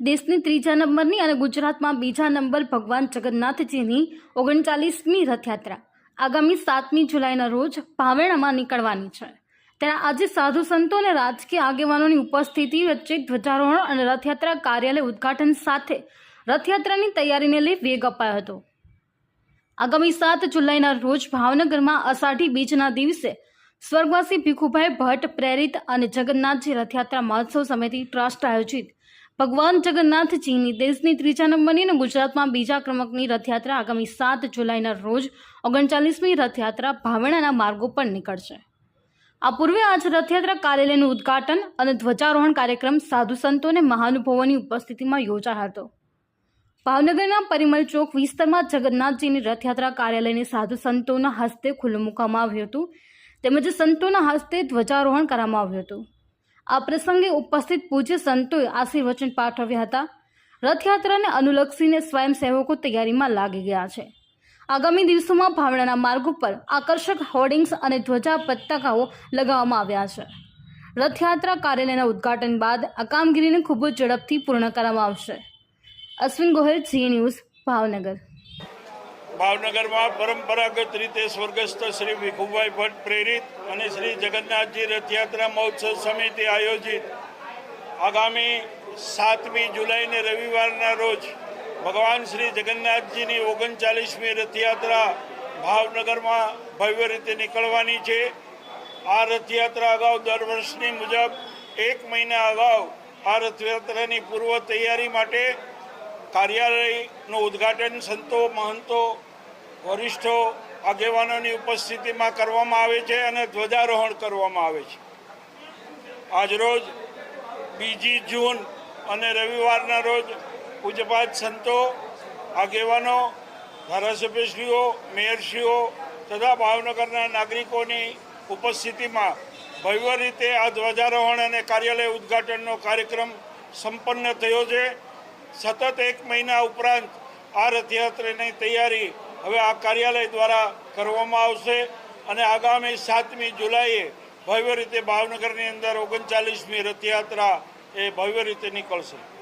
દેશની ત્રીજા નંબરની અને ગુજરાતમાં બીજા નંબર ભગવાન જગન્નાથજીની ઓગણચાલીસમી રથયાત્રા. આગામી સાતમી જુલાઈના રોજ ભાવેણામાં નીકળવાની છે. ત્યારે આજે સાધુ સંતો અને રાજકીય આગેવાનોની ઉપસ્થિતિ, વચ્ચે ધ્વજારોહણ અને રથયાત્રા કાર્યાલય ઉદ્ઘાટન સાથે રથયાત્રાની તૈયારીને લઈ વેગ અપાયો હતો. આગામી સાત જુલાઈના રોજ ભાવનગરમાં અષાઢી બીજના દિવસે સ્વર્ગવાસી ભીખુભાઈ ભટ્ટ પ્રેરિત અને જગન્નાથજી રથયાત્રા મહોત્સવ સમિતિ ટ્રસ્ટ આયોજિત ભગવાન જગન્નાથજીની દેશની ત્રીજા નંબરની અને ગુજરાતમાં બીજા ક્રમકની રથયાત્રા આગામી સાત જુલાઈના રોજ ઓગણચાલીસમી રથયાત્રા ભાવેણાના માર્ગો પર નીકળશે. આ પૂર્વે આજ રથયાત્રા કાર્યાલયનું ઉદ્ઘાટન અને ધ્વજારોહણ કાર્યક્રમ સાધુ સંતો અને મહાનુભાવોની ઉપસ્થિતિમાં યોજાયો હતો. ભાવનગરના પરિમલ ચોક વિસ્તારમાં જગન્નાથજીની રથયાત્રા કાર્યાલયને સાધુ સંતોના હસ્તે ખુલ્લું મૂકવામાં આવ્યું હતું. તેમજ સંતોના હસ્તે ધ્વજારોહણ કરવામાં આવ્યું હતું. આ પ્રસંગે ઉપસ્થિત પૂજ્ય સંતોએ આશીર્વચન પાઠવ્યા હતા. રથયાત્રાને અનુલક્ષીને સ્વયંસેવકો તૈયારીમાં લાગી ગયા છે. આગામી દિવસોમાં ભાવણાના માર્ગ ઉપર આકર્ષક હોર્ડિંગ્સ અને ધ્વજા પતાકાઓ લગાવવામાં આવ્યા છે. રથયાત્રા કાર્યાલયના ઉદ્ઘાટન બાદ આ કામગીરીને ખૂબ જ ઝડપથી પૂર્ણ કરવામાં આવશે. Ashwin Gohil, Zee news, Bhavnagar. ભાવનગરમાં પરંપરાગત રીતે સ્વર્ગસ્થ શ્રી ભીખુભાઈ ભટ્ટ પ્રેરિત અને શ્રી જગન્નાથજી રથયાત્રા મહોત્સવ સમિતિ આયોજિત આગામી સાતમી જુલાઈને રવિવારના રોજ ભગવાન શ્રી જગન્નાથજીની ઓગણચાલીસમી રથયાત્રા ભાવનગરમાં ભવ્ય રીતે નીકળવાની છે. આ રથયાત્રા અગાઉ દર વર્ષની મુજબ એક મહિના અગાઉ આ રથયાત્રાની પૂર્વ તૈયારી માટે કાર્યાલયનું ઉદ્ઘાટન સંતો, મહંતો, વરિષ્ઠો, આગેવાનોની ઉપસ્થિતિમાં કરવામાં આવે છે અને ધ્વજારોહણ કરવામાં આવે છે. આજરોજ બીજી જૂન અને રવિવારના રોજ પૂજપાત સંતો, આગેવાનો, ધારાસભ્યશ્રીઓ, મેયરશ્રીઓ તથા ભાવનગરના નાગરિકોની ઉપસ્થિતિમાં ભવ્ય રીતે આ ધ્વજારોહણ અને કાર્યાલય ઉદ્ઘાટનનો કાર્યક્રમ સંપન્ન થયો છે. સતત એક મહિના ઉપરાંત આ રથયાત્રાની તૈયારી હવે આ કાર્યાલય દ્વારા કરવામાં આવશે અને આગામી સાતમી જુલાઈએ ભવ્ય રીતે ભાવનગરની અંદર ઓગણચાલીસમી રથયાત્રા એ ભવ્ય રીતે નીકળશે.